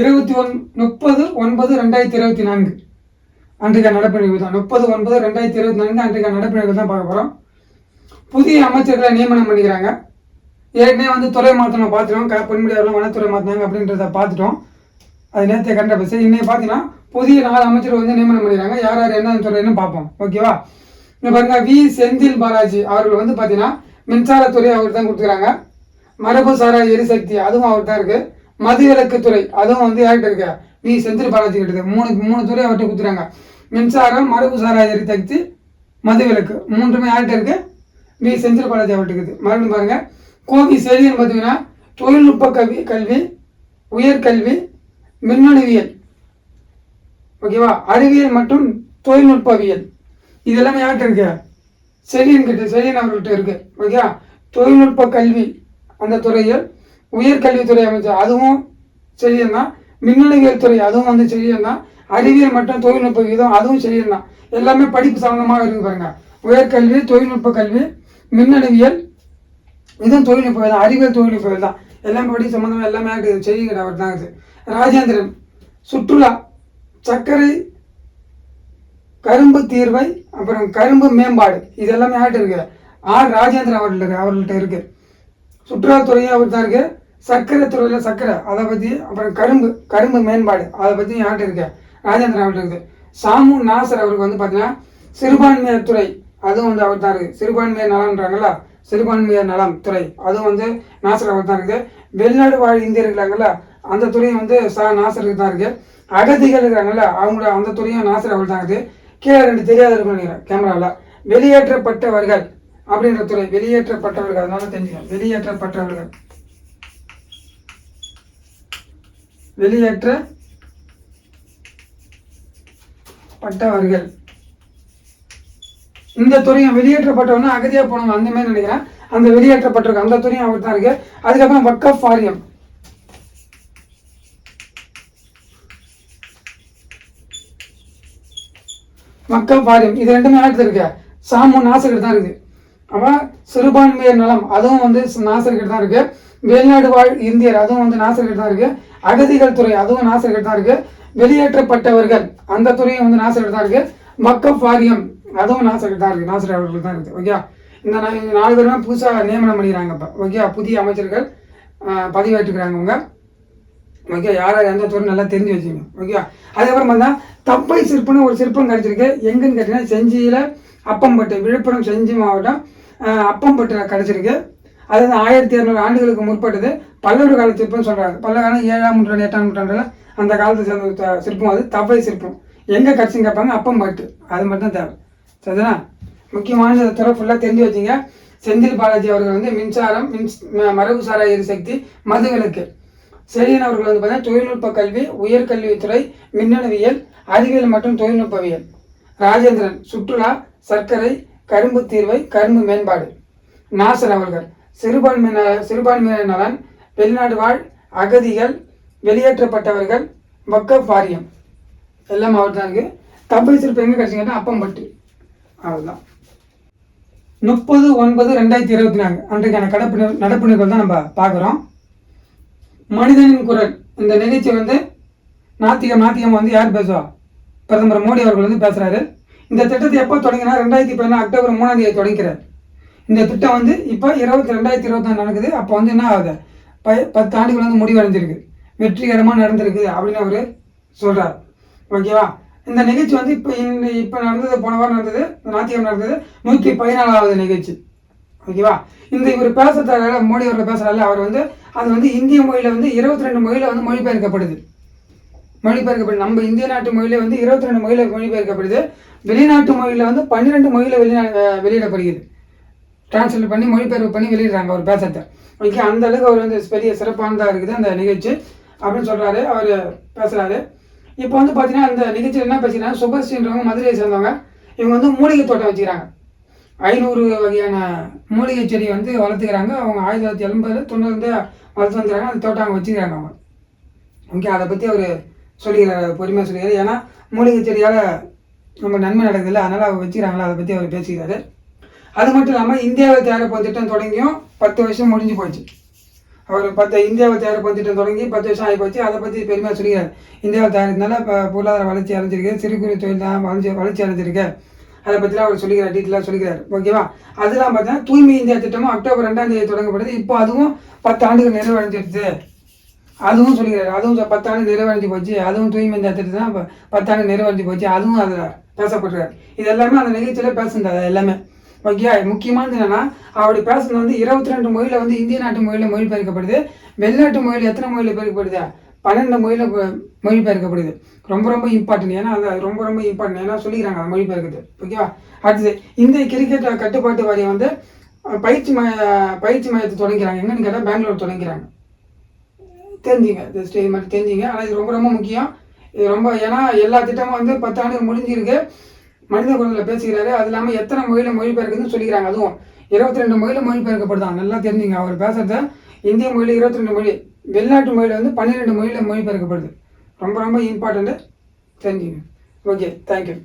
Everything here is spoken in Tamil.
இருபத்தி ஒன் முப்பது ஒன்பது ரெண்டாயிரத்தி இருபத்தி நான்கு. அன்றைக்கான நடப்பு நிகழ்வு தான். முப்பது ஒன்பது ரெண்டாயிரத்தி இருபத்தி நான்கு அன்றைக்கான நடப்பு நிகழ்வு தான் பார்க்க போகிறோம் புதிய அமைச்சர்களை நியமனம் பண்ணிக்கிறாங்க. ஏற்கனவே வந்து துறை மாற்றணும் பார்த்துட்டோம். க பொன்முடியாரெலாம் வனத்துறை மாற்றினாங்க அப்படின்றத பார்த்துட்டோம். அது நேற்று கண்ட பஸ் இன்னைக்கு பார்த்தீங்கன்னா புதிய நாலு அமைச்சர் வந்து நியமனம் பண்ணிக்கிறாங்க. யார் யார் என்ன துறைன்னு பார்ப்போம். ஓகேவா? இங்கே பாருங்க வி. செந்தில் பாலாஜி அவர்கள் வந்து பார்த்தீங்கன்னா மின்சாரத்துறை அவர் தான் கொடுத்துக்கிறாங்க. மரபுசாரா எரிசக்தி அதுவும் அவர் தான் இருக்குது மதுவிலக்கு துறை அதுவும் வந்து யார்கிட்ட இருக்க? வி செந்தில் பாலாஜி கிட்ட மூணு மூணு துறை அவர்கிட்ட கொடுத்துறாங்க மின்சாரம் மரபு சாரா எரிசக்தி மதுவிலக்கு. மூன்றுமே யார்கிட்ட இருக்கு? வி செந்தில் பாலாஜி அவர்கிட்ட இருக்குது. மறுபடியும் பாருங்க. கோவி செழியன் பார்த்தீங்கன்னா தொழில்நுட்ப கல்வி கல்வி உயர்கல்வி மின்னணுவியல். ஓகேவா? அறிவியல் மற்றும் தொழில்நுட்பவியல். இது எல்லாமே யார்கிட்ட இருக்கு? செழியன் கிட்ட செழியன் அவர்கிட்ட இருக்கு. ஓகேவா? தொழில்நுட்ப கல்வி அந்த துறையில் உயர்கல்வித்துறை அமைச்சர் அதுவும் செலியன் மின்னணுவியல் துறை அதுவும் வந்து செலியன் அறிவியல் மற்றும் தொழில்நுட்ப விதம் அதுவும் செலியன் எல்லாமே படிப்பு சம்பந்தமாக இருக்கு பாருங்க. உயர்கல்வி தொழில்நுட்ப கல்வி மின்னணுவியல் இதுவும் தொழில்நுட்ப தான் அறிவியல் தொழில்நுட்ப தான். எல்லாமே படி சம்மந்தமாக எல்லாமே இருக்குது செய்யுங்க அவர் தான் இது. ராஜேந்திரன் சுற்றுலா சர்க்கரை கரும்பு தீர்வை அப்புறம் கரும்பு மேம்பாடு இது எல்லாமே ஆகிட்டு இருக்கு ஆர். ராஜேந்திரன் அவர்கள்ட்ட அவர்கள்ட்ட இருக்கு. சுற்றுலாத்துறையும் அவர் தான் இருக்கு. சர்க்கரை துறையில் சர்க்கரை அதை பற்றி அப்புறம் கரும்பு கரும்பு மேம்பாடு அதை பற்றி யார்கிட்ட இருக்கு? ராஜேந்திரன் அவர்கிட்ட இருக்குது சாமு நாசர் அவருக்கு வந்து பார்த்தீங்கன்னா சிறுபான்மையர் துறை அதுவும் வந்து அவர் தான் இருக்குது சிறுபான்மையர் நலன்றாங்களா சிறுபான்மையர் நலம் துறை அதுவும் வந்து நாசர் அவர் தான் இருக்குது வெளிநாடு வாழ் இந்தியர் இருக்கிறாங்கல்ல அந்த துறையும் வந்து சா நாசருக்கு தான் இருக்குது அகதிகள் இருக்கிறாங்கல்ல அவங்களோட அந்த துறையும் நாசர் அவர் தான் இருக்குது கீழே ரெண்டு தெரியாத இருக்கணும் கேமராவில் வெளியேற்றப்பட்டவர்கள் அப்படின்ற துறை வெளியேற்றப்பட்டவர்கள் அதனால தெரிஞ்சுக்கணும். வெளியேற்றப்பட்டவர்கள். வெளியேற்ற பட்டவர்கள். இந்த துறையும் வெளியேற்றப்பட்டவனா அகதியா போனவங்க அந்த மாதிரி நினைக்கிறேன். அந்த வெளியேற்றப்பட்டிருக்க அந்த துறையும் அவர் தான் இருக்கு. அதுக்கப்புறம் வக்கஃப் ஃபாரியம் மக்கள் வாரியம். இது ரெண்டுமே யார்கிட்ட இருக்கு சாமு நாசர்கிட்ட தான் இருக்கு. அப்ப சிறுபான்மையர் நலம் அதுவும் வந்து நாசர்கிட்ட தான் இருக்கு. வெளிநாடு வாழ் இந்தியர் அதுவும் வந்து நாசர்கிட்ட தான் இருக்கு. அகதிகள் துறை அதுவும் நாசர்கிட்ட தான் இருக்கு. வெளியேற்றப்பட்டவர்கள் அந்த துறையும் வந்து நாசர்கிட்ட தான் இருக்கு. மக்கள் வாரியம் அதுவும் நாசர்கிட்ட தான் இருக்கு. நாசர் அவர்கள் தான் இருக்கு. ஓகே இந்த நாலு பேருமே புதுசாக நியமனம் பண்ணிக்கிறாங்க இப்போ. ஓகே புதிய அமைச்சர்கள் பதிவேற்றுக்கிறாங்க அவங்க ஓகே யார் யார் எந்த துறை நல்லா தெரிஞ்சு வச்சுங்க ஓகே அதுக்கப்புறம் பார்த்தா தப்பை சிற்பம்னு ஒரு சிற்பம் கிடச்சிருக்கு. எங்கன்னு கேட்டிங்கன்னா செஞ்சியில் அப்பம்பட்டு விழுப்புரம் செஞ்சி மாவட்டம் அப்பம்பட்டு கிடச்சிருக்கு. அது வந்து ஆயிரத்தி இரநூறு ஆண்டுகளுக்கு முற்பட்டது. பல்லவர் கால சிற்பம்னு சொல்கிறாங்க பல்ல காலம் ஏழாம் நூற்றாண்டு எட்டாம் நூற்றாண்டுல அந்த காலத்தை சேர்ந்த சிற்பம் அது தப்பை சிற்பம். எங்கே கட்சின்னு கேட்பாங்க அப்பம்பட்டு அது மட்டும் தான் தேவை. சரிதானா? முக்கியமான இந்த துறை ஃபுல்லாக தெரிஞ்சு வச்சிங்க. செந்தில் பாலாஜி அவர்கள் வந்து மின்சாரம் மின்ஸ் மரபு மரபுசாரா எரிசக்தி மதுவிலக்கு. செழியன் அவர்கள் வந்து பார்த்தீங்கன்னா தொழில்நுட்ப கல்வி உயர்கல்வித்துறை மின்னணுவியல் அறிவியல் மற்றும் தொழில்நுட்பவியல். ராஜேந்திரன் சுற்றுலா சர்க்கரை கரும்பு தீர்வை கரும்பு மேம்பாடு. நாசர் அவர்கள். சிறுபான்மையினர் சிறுபான்மையினர் நலன் வெளிநாடு வாழ் அகதிகள் வெளியேற்றப்பட்டவர்கள் வக்கப் வாரியம் எல்லாம் அவர் தான் இருக்குது தப்பை சிறப்பு எங்கே கிடச்சிங்கன்னா அப்பம்பட்டு அவ்வளோதான் முப்பது ஒன்பது ரெண்டாயிரத்தி இருபத்தி நான்கு. அன்றைக்கான கடப்பு நி- நடப்பு நிகழ்வு தான் நம்ம பார்க்குறோம். மனிதனின் குரல். இந்த நிகழ்ச்சி வந்து நாத்திகம் நாத்திகம் வந்து யார் பேசுவா? பிரதமர் மோடி அவர்கள் வந்து பேசுகிறாரு இந்த திட்டத்தை எப்போ தொடங்கினா ரெண்டாயிரத்தி பதினாலு அக்டோபர் மூணாம் தேதி தொடங்கிறார். இந்த திட்டம் வந்து இப்போ இருபத்தி ரெண்டாயிரத்தி இருபத்தி நடக்குது. அப்போ வந்து என்ன ஆகுது? ப பத்து ஆண்டுகள் வந்து முடிவடைஞ்சிருக்கு. வெற்றிகரமாக நடந்திருக்கு அப்படின்னு அவர் சொல்கிறார் ஓகேவா? இந்த நிகழ்ச்சி வந்து இப்போ இந்த இப்போ நடந்தது போன வாரம் நடந்தது நாத்திகம் நடந்தது நூற்றி பதினாலாவது நிகழ்ச்சி. ஓகேவா? இந்த இவர் பேச மோடி அவர்கள் பேசுறாருல அவர் வந்து அது வந்து இந்திய மொழியில் வந்து இருபத்தி ரெண்டு மொழியில் வந்து மொழிபெயர்க்கப்படுது. மொழிபெயர்க்கப்படுது. நம்ம இந்திய நாட்டு மொழியில் வந்து இருபத்தி ரெண்டு மொழியில் மொழிபெயர்க்கப்படுது. வெளிநாட்டு மொழியில் வந்து பன்னிரெண்டு மொழியில் வெளிநா வெளியிடப்படுகிறது. டிரான்ஸ்லேட் பண்ணி மொழிபெயர்ப்பு பண்ணி வெளியிடுறாங்க அவர் பேசுறத. ஓகே அந்த அளவுக்கு அவர் வந்து பெரிய சிறப்பானதாக இருக்குது அந்த நிகழ்ச்சி அப்படின்னு சொல்கிறாரு அவர் பேசுகிறாரு இப்போ வந்து பார்த்தீங்கன்னா அந்த நிகழ்ச்சியில் என்ன பேசுகிறாங்க சுபஸ்ரீன்றவங்க மதுரையை சேர்ந்தவங்க. இவங்க வந்து மூலிகை தோட்டம் வச்சுக்கிறாங்க. ஐநூறு வகையான மூலிகை செடி வந்து வளர்த்துக்கிறாங்க. அவங்க ஆயிரத்தி தொள்ளாயிரத்தி எண்பது தொண்ணூறு வளர்த்து வந்துக்கிறாங்க அந்த தோட்டம் அவங்க வச்சுக்கிறாங்க அவங்க. ஓகே அதை பற்றி அவர் சொல்லிக்கிறார் பொறுமையாக சொல்லிக்கிறார். ஏன்னா மூலிகை செடியால் நம்ம நன்மை நடக்குதுல்ல அதனால் அவங்க வச்சுக்கிறாங்களா அதை பற்றி அவர் பேசிக்கிறாரு. அது மட்டும் இல்லாமல் இந்தியாவை தேவைப்படும் திட்டம் தொடங்கியும் பத்து வருஷம் முடிஞ்சு போச்சு. அவர் பத்து இந்தியாவை தயாரிப்பு திட்டம் தொடங்கி பத்து வருஷம் ஆகி போச்சு. அதை பற்றி பெருமையாக சொல்லிக்கிறார். இந்தியாவை தயாரிக்கிறதுனால இப்போ பொருளாதார வளர்ச்சி அடைஞ்சிருக்கு சிறு குறு தொழில் தான் வளர்ச்சி வளர்ச்சி அடைஞ்சிருக்கு. அதை பற்றிலாம் அவர் சொல்லிக்கிறார் டீட்டெயிலாக சொல்லிக்கிறார். ஓகேவா அதெல்லாம் பார்த்தீங்கன்னா தூய்மை இந்தியா திட்டமும் அக்டோபர் ரெண்டாம் தேதி தொடங்கப்படுது. இப்போ அதுவும் பத்து ஆண்டுகள் நிறைவடைஞ்சிருச்சு. அதுவும் சொல்லிக்கிறார். அதுவும் சொ- பத்தாண்டு நிறைவடைஞ்சு போச்சு. அதுவும் தூய்மை இந்தியா திட்டம் தான் இப்போ பத்தாண்டு நிறைவடைஞ்சு போச்சு. அதுவும் அதில் பேசப்படுறார். இது எல்லாமே அந்த நிகழ்ச்சியில் பேசுனது அது எல்லாமே. ஓகே முக்கியமானது என்னன்னா அப்படி பேசுனது வந்து இருபத்தி ரெண்டு மொழியில் வந்து இந்திய நாட்டு மொழியில் மொழிபெயர்க்கப்படுது வெளிநாட்டு மொழியில் எத்தனை மொழியில் பெயர்க்கப்படுது? பன்னெண்டு மொழியில் மொழிபெயர்க்கப்படுது. ரொம்ப ரொம்ப இம்பார்ட்டன்ட் ஏன்னா அது ரொம்ப ரொம்ப இம்பார்ட்டன்ட் ஏன்னா சொல்லிக்கிறாங்க மொழி மொழிபெயர்க்குது ஓகேவா? அடுத்தது இந்திய கிரிக்கெட் கட்டுப்பாட்டு வாரியம் வந்து பயிற்சி மைய பயிற்சி மையத்தை தொடங்கிறாங்க. எங்கன்னு கேட்டால் பெங்களூர் தொடங்கிறாங்க. தெரிஞ்சுங்க ஜஸ்ட் இது மாதிரி தெரிஞ்சுங்க. ஆனால் இது ரொம்ப ரொம்ப முக்கியம். இது ரொம்ப ஏன்னா எல்லா திட்டமும் வந்து பத்து முடிஞ்சிருக்கு. மனித குரலில் பேசுகிறாரு அது இல்லாமல் எத்தனை மொழியில் மொழிபெயர்க்குதுன்னு சொல்லிக்கிறாங்க. அதுவும் இருபத்தி ரெண்டு மொழியில் மொழிபெயர்க்கப்படுதான் நல்லா தெரிஞ்சுங்க. அவர் பேசுறத இந்திய மொழியில் இருபத்தி ரெண்டு மொழி வெளிநாட்டு மொழியில் வந்து பன்னிரெண்டு மொழியில் மொழிபெயர்க்கப்படுது. ரொம்ப ரொம்ப இம்பார்ட்டண்ட்டு தெரிஞ்சுங்க. Okay thank you